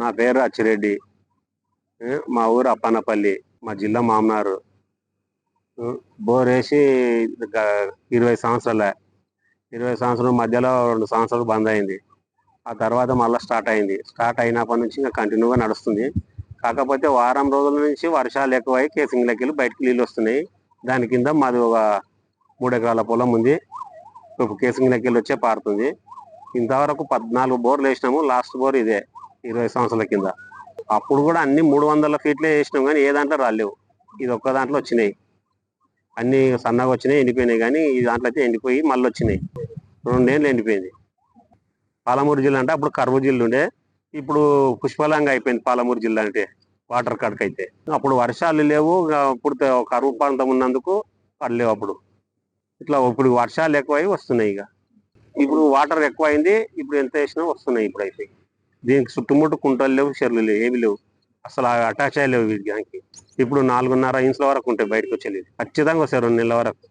నా పేరు అచ్చిరెడ్డి. మా ఊరు అప్పన్నపల్లి మా జిల్లా మామనారు. బోర్ వేసి ఇరవై సంవత్సరాల ఇరవై సంవత్సరాల మధ్యలో రెండు సంవత్సరాలు బంద్ అయింది. ఆ తర్వాత మళ్ళీ స్టార్ట్ అయింది. స్టార్ట్ అయినప్పటి నుంచి ఇంకా కంటిన్యూగా నడుస్తుంది. కాకపోతే వారం రోజుల నుంచి వర్షాలు ఎక్కువై కేసింగ్లకి వెళ్ళి బయటకు నీళ్ళు వస్తున్నాయి. దాని కింద మాది ఒక మూడు ఎకరాల పొలం ఉంది. కేసింగ్లకి వెళ్ళి వచ్చే పారుతుంది. ఇంతవరకు పద్నాలుగు బోర్లు వేసినాము. లాస్ట్ బోర్ ఇదే. ఇరవై సంవత్సరాల కింద. అప్పుడు కూడా అన్ని మూడు వందల ఫీట్లే వేసినాం కానీ ఏ దాంట్లో రాలేవు. ఇది ఒక్క దాంట్లో వచ్చినాయి. అన్ని సన్నగా వచ్చినాయి ఎండిపోయినాయి కానీ ఈ దాంట్లో అయితే ఎండిపోయి మళ్ళీ వచ్చినాయి. రెండేళ్ళు ఎండిపోయింది. పాలమూరు జిల్లా అంటే అప్పుడు కరువు జిల్లా ఉండే. ఇప్పుడు పుష్పలంగా అయిపోయింది పాలమూరు జిల్లా అంటే వాటర్ కడక అయితే అప్పుడు వర్షాలు లేవు. ఇక ఇప్పుడు కరువు ప్రాంతం ఉన్నందుకు పడలేవు అప్పుడు. ఇట్లా ఇప్పుడు వర్షాలు ఎక్కువై వస్తున్నాయి ఇక. ఇప్పుడు వాటర్ ఎక్కువైంది ఇప్పుడు ఎంత వేసినా వస్తున్నాయి ఇప్పుడు అయితే దీనికి చుట్టుముట్టు కుంటలు లేవు చెర్లు లేవు ఏమి లేవు. అసలు అటాచ్ అయ్యలేవు వీటికి ఇప్పుడు నాలుగున్నర ఇంచుల వరకు ఉంటాయి బయటకు వచ్చేది. ఖచ్చితంగా వస్తాయి రెండు నెలల వరకు.